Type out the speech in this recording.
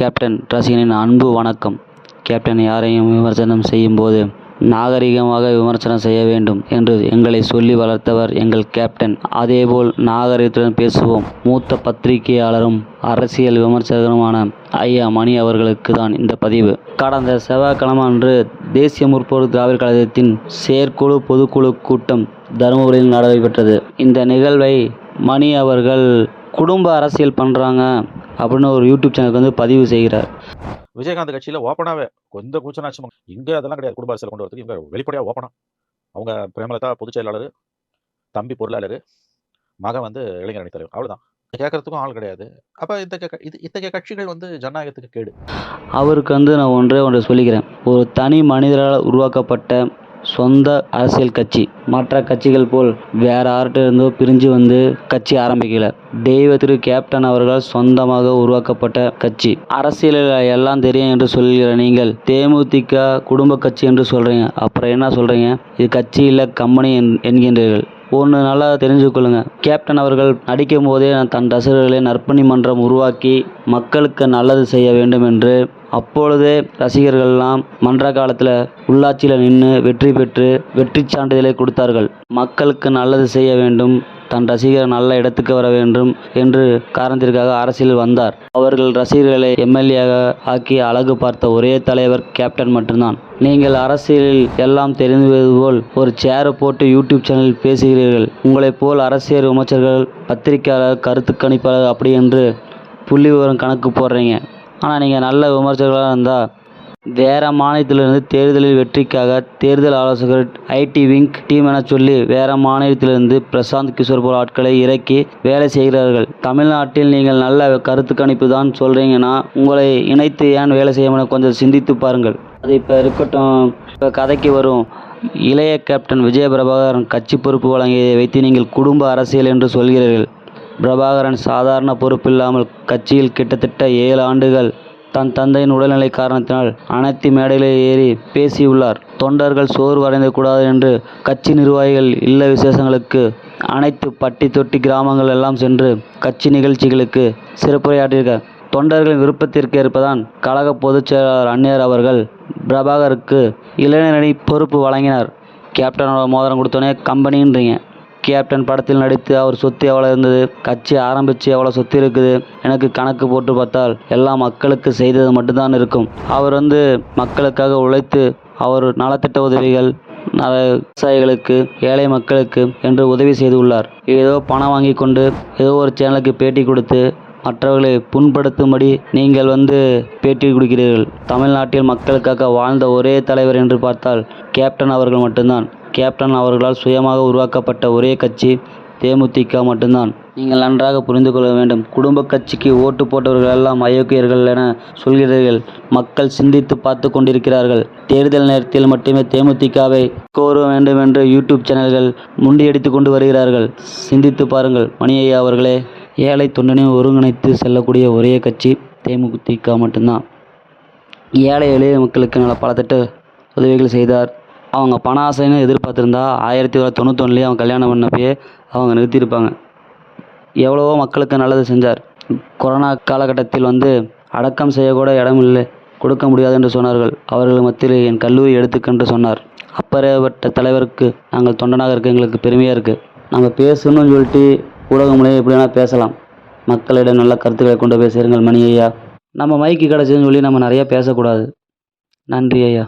Captain ரசிகனின் அன்பு வணக்கம். Captain யாரையும் விமர்சனம் செய்யும்போது நாகரிகமாக விமர்சனம் செய்ய வேண்டும் என்று எங்களை சொல்லி வளர்த்தவர் எங்கள் கேப்டன். அதேபோல் நாகரிகத்துடன் பேசுவோம். மூத்த பத்திரிகையாளரும் அரசியல் விமர்சகருமான ஐயா மணி அவர்களுக்கு தான் இந்த பதிவு. கடந்த செவ்வாய்க்கிழமை அன்று தேசிய முற்போர் திராவிட கழகத்தின் செயற்குழு பொதுக்குழு கூட்டம் தருமபுரியில் நடைபெற்றது. இந்த நிகழ்வை மணி அவர்கள் குடும்ப அரசியல் பண்ணுறாங்க அப்படின்னு ஒரு யூடியூப் சேனலுக்கு வந்து பதிவு செய்கிறார். விஜயகாந்த் கட்சியில் ஓப்பனாகவே எந்த கூச்சனாச்சும் இங்கே அதெல்லாம் கிடையாது. குடும்ப அரசியல் கொண்டு வரதுக்கு இவங்க வெளிப்படையாக ஓப்பனாக அவங்க பிரேமலதா பொதுச் செயலாளர் தம்பி பொருளாளர் மகன் வந்து இளைஞர் அணித் தலைவர் அவ்வளோதான் கேட்கறதுக்கும் ஆள் கிடையாது. அப்போ இந்த க- இது இத்தகைய கட்சிகள் வந்து ஜனநாயகத்துக்கு கேடு. அவருக்கு வந்து நான் ஒன்றே ஒன்று சொல்லிக்கிறேன். ஒரு தனி மனிதரால் உருவாக்கப்பட்ட சொந்த அரசியல் கட்சி. மற்ற கட்சிகள் போல் வேற யார்கிட்ட இருந்தோ பிரிஞ்சு வந்து கட்சி ஆரம்பிக்கல. தெய்வ திரு கேப்டன் அவர்களால் சொந்தமாக உருவாக்கப்பட்ட கட்சி. அரசியலில் எல்லாம் தெரியும் என்று சொல்கிற நீங்கள் தேமுதிக குடும்ப கட்சி என்று சொல்றீங்க. அப்புறம் என்ன சொல்றீங்க? இது கட்சி இல்லை கம்பெனி என்- என்கின்றீர்கள். ஒன்று நல்லா தெரிஞ்சுக்கொள்ளுங்க. கேப்டன் அவர்கள் நடிக்கும் போதே தன் ரசிகர்களை நற்பணி மன்றம் உருவாக்கி மக்களுக்கு நல்லது செய்ய வேண்டும் என்று அப்பொழுதே ரசிகர்கள்லாம் மன்ற காலத்தில் உள்ளாட்சியில் நின்று வெற்றி பெற்று வெற்றி சான்றிதழை கொடுத்தார்கள். மக்களுக்கு நல்லது செய்ய வேண்டும். தன் ரசிகர் நல்ல இடத்துக்கு வர வேண்டும் என்று காரணத்திற்காக அரசியல் வந்தார். அவர்கள் ரசிகர்களை எம்எல்ஏயாக ஆக்கி அழகு பார்த்த ஒரே தலைவர் கேப்டன் மட்டும்தான். நீங்கள் அரசியலில் எல்லாம் தெரிந்தது போல் ஒரு சேரை போட்டு யூடியூப் சேனலில் பேசுகிறீர்கள். உங்களைப் போல் அரசியல் விமர்சகர்கள் பத்திரிகையாளர் கருத்து கணிப்பாளர் அப்படி என்று புள்ளி விவரம் கணக்கு போடுறீங்க. ஆனால் நீங்கள் நல்ல விமர்சகர்களாக இருந்தால் வேறு மாநிலத்திலிருந்து தேர்தலில் வெற்றிக்காக தேர்தல் ஆலோசகர் ஐடி விங் டீம் என சொல்லி வேறு மாநிலத்திலிருந்து பிரசாந்த் கிஷோர் போல் ஆட்களை இறக்கி வேலை செய்கிறார்கள். தமிழ்நாட்டில் நீங்கள் நல்ல கருத்து கணிப்பு தான் சொல்கிறீங்கன்னா உங்களை இணைத்து ஏன் வேலை செய்யாமல் கொஞ்சம் சிந்தித்து பாருங்கள். அது இப்போ இருக்கட்டும். இப்போ கதைக்கு வரும். இளைய கேப்டன் விஜய பிரபாகரன் கட்சி பொறுப்பு வழங்கியதை வைத்து நீங்கள் குடும்ப அரசியல் என்று சொல்கிறீர்கள். பிரபாகரன் சாதாரண பொறுப்பில்லாமல் கட்சியில் கிட்டத்தட்ட ஏழு ஆண்டுகள் தன் தந்தையின் உடல்நிலை காரணத்தினால் அனைத்து மேடைகளில் ஏறி பேசியுள்ளார். தொண்டர்கள் சோர்வடைந்து கூடாது என்று கட்சி நிர்வாகிகள் இல்ல விசேஷங்களுக்கு அனைத்து பட்டி தொட்டி கிராமங்கள் எல்லாம் சென்று கட்சி நிகழ்ச்சிகளுக்கு சிறப்புரையாற்றியிருக்கார். தொண்டர்களின் விருப்பத்திற்கு ஏற்பதான் கழக பொதுச் செயலாளர் அந்நியர் அவர்கள் பிரபாகருக்கு இளைஞரணி பொறுப்பு வழங்கினார். கேப்டனோட மோதிரம் கொடுத்தோன்னே கம்பெனின்றீங்க. கேப்டன் படத்தில் நடித்து அவர் சொத்து எவ்வளோ இருந்தது? கட்சி ஆரம்பித்து எவ்வளோ சொத்து இருக்குது? எனக்கு கணக்கு போட்டு பார்த்தால் எல்லாம் மக்களுக்கு செய்தது மட்டும்தான் இருக்கும். அவர் வந்து மக்களுக்காக உழைத்து அவர் நலத்திட்ட உதவிகள் நல விவசாயிகளுக்கு ஏழை மக்களுக்கு என்று உதவி செய்துள்ளார். ஏதோ பணம் வாங்கி கொண்டு ஏதோ ஒரு சேனலுக்கு பேட்டி கொடுத்து மற்றவர்களை புண்படுத்தும்படி நீங்கள் வந்து பேட்டி கொடுக்கிறீர்கள். தமிழ்நாட்டில் மக்களுக்காக வாழ்ந்த ஒரே தலைவர் என்று பார்த்தால் கேப்டன் அவர்கள் மட்டும்தான். கேப்டன் அவர்களால் சுயமாக உருவாக்கப்பட்ட ஒரே கட்சி தேமுதிக மட்டும்தான். நீங்கள் நன்றாக புரிந்து கொள்ள வேண்டும். குடும்ப கட்சிக்கு ஓட்டு போட்டவர்கள் எல்லாம் அயோக்கியர்கள் என சொல்கிறீர்கள். மக்கள் சிந்தித்து பார்த்து கொண்டிருக்கிறார்கள். தேர்தல் நேரத்தில் மட்டுமே தேமுதிகவை கோர வேண்டும் என்று யூடியூப் சேனல்கள் முண்டியடித்து கொண்டு வருகிறார்கள். சிந்தித்து பாருங்கள். மணியையா அவர்களே ஏழை தொண்டனை ஒருங்கிணைத்து செல்லக்கூடிய ஒரே கட்சி தேமுதிக மட்டும்தான். ஏழை எளிய மக்களுக்கு நல்ல பல திட்ட உதவிகள் செய்தார். அவங்க பண ஆசைன்னு எதிர்பார்த்துருந்தா ஆயிரத்தி தொள்ளாயிரத்தி தொண்ணூத்தொன்னுலேயே அவங்க கல்யாணம் பண்ணப்பயே அவங்க நிறுத்தியிருப்பாங்க. எவ்வளவோ மக்களுக்கு நல்லது செஞ்சார். கொரோனா காலகட்டத்தில் வந்து அடக்கம் செய்யக்கூட இடம் இல்லை கொடுக்க முடியாது என்று சொன்னார்கள். அவர்கள் மத்தியில் என் கல்லூரி எடுத்துக்கென்று சொன்னார். அப்பேற்பட்ட தலைவருக்கு நாங்கள் தொண்டனாக இருக்க எங்களுக்கு பெருமையாக இருக்குது நம்ம பேசணும்னு சொல்லிட்டு ஊடகங்களே எப்படி வேணால் பேசலாம். மக்களிடம் நல்ல கருத்துக்களை கொண்டு போய் சேருங்கள் மணி ஐயா நம்ம மைக்கு கிடச்சதுன்னு சொல்லி நம்ம நிறையா பேசக்கூடாது. நன்றி ஐயா.